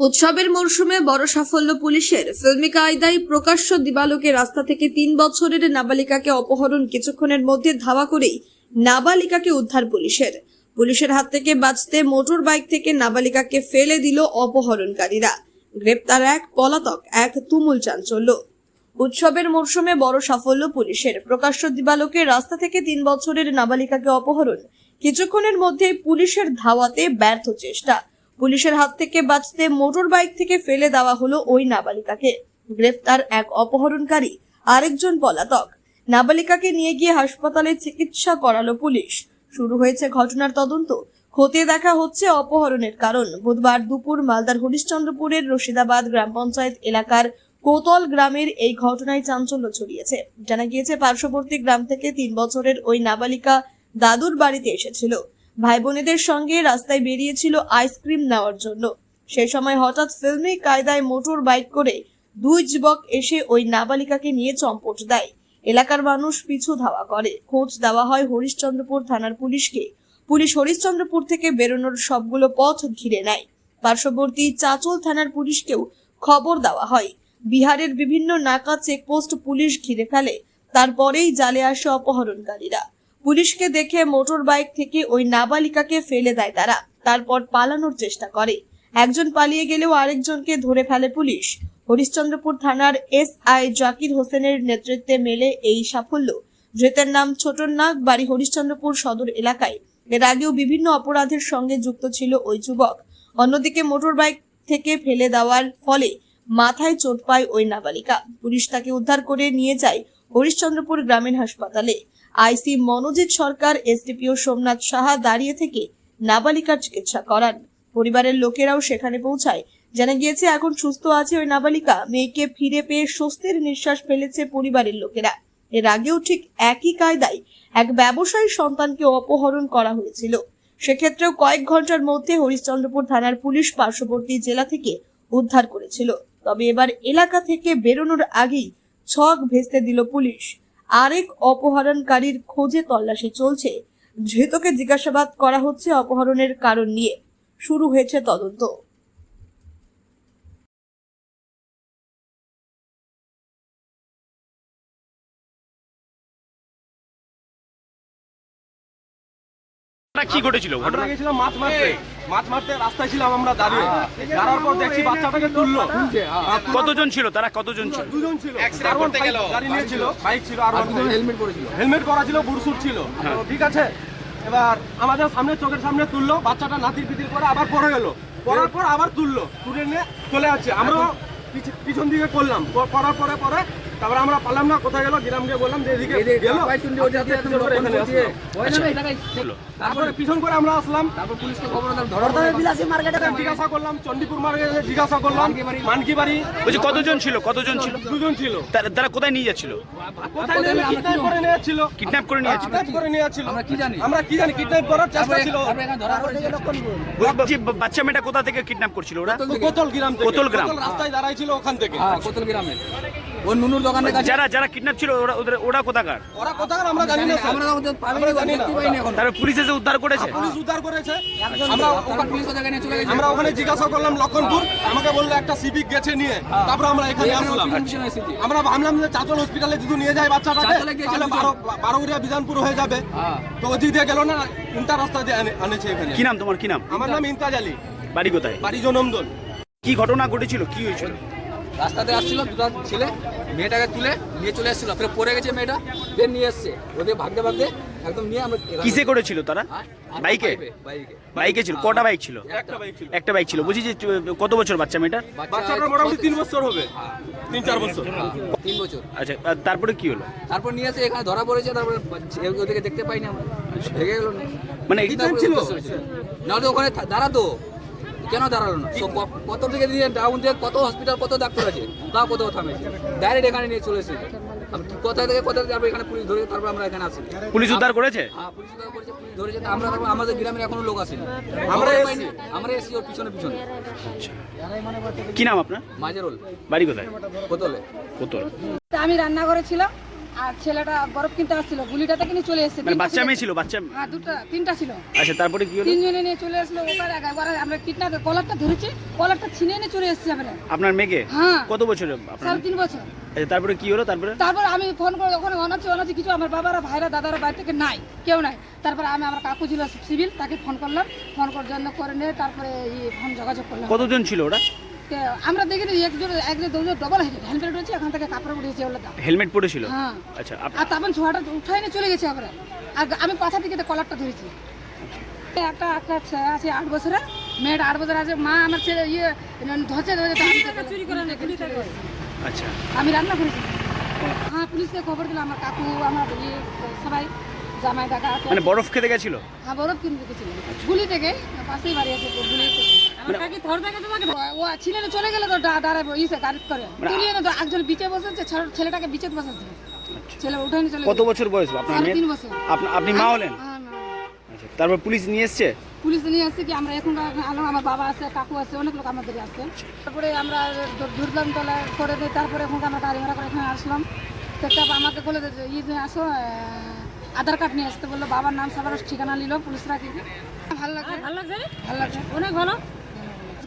উৎসবের মরশুমে বড় সাফল্য পুলিশের। ফিল্মি কায়দায় প্রকাশ্য দিবালোকে রাস্তা থেকে তিন বছরের নাবালিকাকে অপহরণ কিছুক্ষণের মধ্যে ধাওয়া করেই নাবালিকাকে উদ্ধার পুলিশের। পুলিশের হাত থেকে বাঁচতে মোটর বাইক থেকে নাবালিকাকে ফেলে দিল অপহরণকারীরা। গ্রেপ্তার এক পলাতক, এক তুমুল চাঞ্চল্য। উৎসবের মরশুমে বড় সাফল্য পুলিশের। প্রকাশ্য দিবালোকে রাস্তা থেকে তিন বছরের নাবালিকাকে অপহরণ কিছুক্ষণের মধ্যে পুলিশের ধাওয়াতে ব্যর্থ চেষ্টা। পুলিশের হাত থেকে বাঁচতে মোটর বাইক থেকে ফেলে দেওয়া হলো ওই নাবালিকাকে। গ্রেফতার এক অপহরণকারী, আরেকজন পলাতক। নাবালিকাকে নিয়ে গিয়ে হাসপাতালে চিকিৎসা করালো পুলিশ। শুরু হয়েছে ঘটনার তদন্ত। খতিয়ে দেখা হচ্ছে অপহরণের কারণ। বুধবার দুপুর মালদার হরিশ্চন্দ্রপুরের রশিদাবাদ গ্রাম পঞ্চায়েত এলাকার কোতল গ্রামের এই ঘটনায় চাঞ্চল্য ছড়িয়েছে। জানা গিয়েছে, পার্শ্ববর্তী গ্রাম থেকে তিন বছরের ওই নাবালিকা দাদুর বাড়িতে এসেছিল। ভাই বোনেদের সঙ্গে রাস্তায় বেরিয়েছিল আইসক্রিম নেওয়ার জন্য। সেই সময় হঠাৎ ফিল্মি কায়দায় মোটর বাইক করে দুই যুবক এসে ওই নাবালিকাকে নিয়ে চম্পট দেয়। এলাকার মানুষ পিছু ধাওয়া করে। খোঁজ দেওয়া হয় হরিশ্চন্দ্রপুর থানার পুলিশকে। পুলিশ হরিশ্চন্দ্রপুর থেকে বেরোনোর সবগুলো পথ ঘিরে নেয়। পার্শ্ববর্তী চাচল থানার পুলিশকেও খবর দেওয়া হয়। বিহারের বিভিন্ন নাকা চেকপোস্ট পুলিশ ঘিরে ফেলে। তারপরেই জালে আসে অপহরণকারীরা। পুলিশকে দেখে মোটর বাইক থেকে ওই নাবালিকাকে ফেলে দেয় তারা। তারপর পালানোর চেষ্টা করে। একজন পালিয়ে গেলেও আরেকজনকে ধরে ফেলে পুলিশ। হরিশ্চন্দ্রপুর থানার এস আই জাকির হোসেনের নেতৃত্বে মেলে এই সাফল্য। ধৃতের নাম ছোটন নাগ, বাড়ি হরিশ্চন্দ্রপুর সদর এলাকায়। এর আগেও বিভিন্ন অপরাধের সঙ্গে যুক্ত ছিল ওই যুবক। অন্যদিকে মোটর বাইক থেকে ফেলে দেওয়ার ফলে মাথায় চোট পায় ওই নাবালিকা। পুলিশ তাকে উদ্ধার করে নিয়ে যায় হরিশ্চন্দ্রপুর গ্রামীণ হাসপাতালে। আইসি মনোজিৎ সরকার, এসডিপিও সোমনাথ সাহা দাঁড়িয়ে থেকে নাবালিকার চিকিৎসা করান। পরিবারের লোকেরাও সেখানে পৌঁছায়। জানা গিয়েছে, এখন সুস্থ আছে ওই নাবালিকা। মেয়েকে ফিরে পেয়ে স্বস্তির নিঃশ্বাস ফেলেছে পরিবারের লোকেরা। এর আগেও ঠিক একই কায়দায় এক ব্যবসায়ী সন্তানকে অপহরণ করা হয়েছিল। সেক্ষেত্রেও কয়েক ঘণ্টার মধ্যে হরিশ্চন্দ্রপুর থানার পুলিশ পার্শ্ববর্তী জেলা থেকে উদ্ধার করেছিল। তবে এবার এলাকা থেকে বেরোনোর আগেই ছক ভেস্তে দিল পুলিশ। আরেক অপহরণকারীর খোঁজে তল্লাশি চলছে। ধৃতকে জিজ্ঞাসাবাদ করা হচ্ছে অপহরণের কারণ নিয়ে। শুরু হয়েছে তদন্ত। ঘটনা কি ঘটেছিল? ঘটনা গেছিলাম মাছ মারতে। মাছ মারতে রাস্তায় ছিলাম আমরা দাঁড়িয়ে। দাঁড়ার পর দেখছি বাচ্চাটাকে তুললো। কতজন ছিল তারা? কতজন ছিল? দুজন ছিল। গাড়ি নিয়েছিল বাইক ছিল আর হেলমেট পরেছিল? হেলমেট পরা ছিল বুরসুট ছিল। ঠিক আছে? এবার আমাদের সামনে চোখের সামনে তুললো বাচ্চাটা নাতির পিতির করে আবার পড়ে গেলো। পড়ার পর আবার তুললো। তুলে নিয়ে চলে যাচ্ছে। আমরাও পিছ- পিছন দিকে করলাম। করার পরে পরে তারপরে আমরা পালাম না কোথায় গেল? গ্রাম গিয়ে বললাম যে এদিকে গেল। তারপরে পিছন করে আমরা আসলাম। তারপর পুলিশকে খবর জিজ্ঞাসা করলাম চণ্ডীপুর মার্কেটে জিজ্ঞাসা করলাম মানকি বাড়ি। বলছি কতজন ছিল? কতজন ছিল? দুজন ছিল। তারা- কোথায় নিয়ে যাচ্ছিল? কোথায় নিয়ে কিডন্যাপ করে নিয়ে যাচ্ছিল। কিডন্যাপ করে নিয়ে যাচ্ছিল? কিডন্যাপ করে নিয়ে যাচ্ছিল। আমরা কি জানি? আমরা কি জানি? কিডন্যাপ করার চেষ্টা ছিল। বাচ্চা মেয়েটা কোথা থেকে কিডন্যাপ করছিল ওরা? কোতল গ্রাম থেকে। কোতল গ্রাম। রাস্তায় দাঁড়াই ছিল ওখান থেকে। হ্যাঁ কোতল গ্রামে ওই নুনুর দোকানের কাছে। যারা যারা কিডন্যাপ ছিল ওরা ওদের ওরা কোথাকার? ওরা কোথাকার আমরা জানি না আমরা ওদের। দেখতে পাইনি এখন। পুলিশ এসে উদ্ধার করেছে? পুলিশ উদ্ধার করেছে। আমরা তারপর পুলিশ চলে গেছে। আমরা ওখানে জিজ্ঞাসা করলাম লক্ষণপুর আমাকে বলল একটা সিভিক গেছে নিয়ে। তারপর আমরা এখানে আসলাম। আমরা ভাবলাম যে চাচল হসপিটালে যদি নিয়ে যায় বাচ্চাটাকে তাহলে বারোউরিয়া বিধানপুর হয়ে যাবে। হ্যাঁ। তো ওদিক দিয়ে গেল না ইন্টার রাস্তা দিয়ে আনেছে এখানে। কি নাম তোমার? কি নাম? আমার নাম ইন্তাজ আলী। বাড়ি কোথায়? বাড়ি জনমদল। কি ঘটনা ঘটেছিল? কি হয়েছিল? রাস্তাতে আসছিল দুটো ছেলে মেয়েটাকে তুলে নিয়ে চলে এসেছিল। ফের পড়ে গেছে মেয়েটা ফের নিয়ে এসছে। ওদের ভাগতে ভাগতে একদম নিয়ে আমরা কিসে করেছিল তারা? হ্যাঁ? বাইকে? বাইকে বাইকে। ছিল? কটা বাইক ছিল? একটা বাইক ছিল। একটা বাইক ছিল। বলছি যে কত বছর বাচ্চা মেয়েটার বাচ্চাটা মোটামুটি তিন বছর হবে। তিন চার বছর। তিন বছর। আচ্ছা আর তারপরে কি হলো? তারপর নিয়ে এসে এখানে ধরা পড়েছে তারপরে ওদেরকে দেখতে পাইনি আমরা। ভেঙে গেল। মানে ছিল? নাহলে ওখানে দাঁড়াতো। কেন দাঁড়াল না? তো কত থেকে দিয়ে ডাউন দিয়ে কত হসপিটাল কত ডাক্তার আছে? তা কোথাও থামে ডাইরেক্ট এখানে নিয়ে চলে এসেছে। আমি কি- কোথা থেকে কোথা থেকে যাব এখানে পুলিশ ধরে তারপর আমরা এখানে আসি পুলিশ উদ্ধার করেছে? হ্যাঁ পুলিশ উদ্ধার করেছে পুলিশ ধরেছে। আমরা তারপর আমাদের গ্রামের এখনও লোক আসেনি। আমরা আমরা পাইনি আমরা এসি ওর পিছনে পিছনে। কি নাম আপনার? মাঝেরোল বাড়ি কোথায়? কোতলে কোতল আমি রান্না করেছিলাম আর ছেলেটা বরফ কিনতে আসছিল গুলিটাতে কিনে চলে এসেছে। মানে বাচ্চা মেয়ে ছিল বাচ্চা হ্যাঁ দুটো তিনটা ছিল। আচ্ছা তারপরে কি হলো? তিনজনে নিয়ে চলে আসলো ওখানে একবারে আমরা কিডন্যাপ কলারটা ধরেছি কলারটা ছিনিয়ে নিয়ে চলে এসেছি আমরা। আপনার মেয়েকে? হ্যাঁ। কত বছর আপনার সাড়ে তিন বছর। আচ্ছা, তারপরে কি হলো? তারপরে? তারপর আমি ফোন করে ওখানে অনাচ্ছি অনাচ্ছি কিছু আমার বাবারা ভাইরা দাদারা বাড়ি থেকে নাই কেউ নাই। তারপরে আমি আমার কাকু ছিল সিভিল তাকে ফোন করলাম। ফোন করার জন্য করে নিয়ে তারপরে ফোন যোগাযোগ করলাম। কতজন ছিল ওরা? আমরা দেখিনি একজন একজন দুজন ডবল হেলমেট রয়েছে এখান থেকে কাপড় উঠেছে ওগুলো হেলমেট পরেছিল হ্যাঁ। আচ্ছা আর তারপর ছোঁয়াটা উঠাই নিয়ে চলে গেছে আমরা আর আমি পাথা থেকে কলারটা ধরেছি। একটা একটা আছে আট বছরের মেয়েটা আট বছর আছে মা আমার ছেলে ইয়ে ধরছে চুরি করে আচ্ছা। আমি রান্না করেছি। হ্যাঁ পুলিশকে খবর দিলাম আমার কাকু আমার ইয়ে সবাই জামাই দাদা মানে বরফ খেতে গেছিল? হ্যাঁ বরফ কিনতে গেছিল। গুলি থেকে পাশেই বাড়ি আছে গুলি চলে গেলে তো ডা- দাঁড়াবো ইসে গাড়ি করে। তুলিয়ে না তো একজন বিচে বসেছে ছেলেটাকে বিচে বসেছে। ছেলে উঠে চলে কত বছর বয়স আপনার সাড়ে মেয়ের তিন বছর। আপনা- আপনি মা হলেন? হ্যাঁ। আচ্ছা তারপর পুলিশ নিয়ে এসছে? পুলিশ নিয়ে আসছে কি আমরা এখন আলো আমার বাবা আছে কাকু আছে অনেক লোক আমাদের আছে। তারপরে আমরা ধরলাম তলা করে দিই তারপরে এখন আমরা গাড়ি ভাড়া করে এখানে আসলাম। তো আমাকে বলে ইয়ে যে আসো আধার কার্ড নিয়ে আসতে বলল বাবার নাম সবার ঠিকানা নিল পুলিশরা কি কি। ভালো লাগছে? ভালো লাগছে ভালো লাগছে। অনেক ভালো।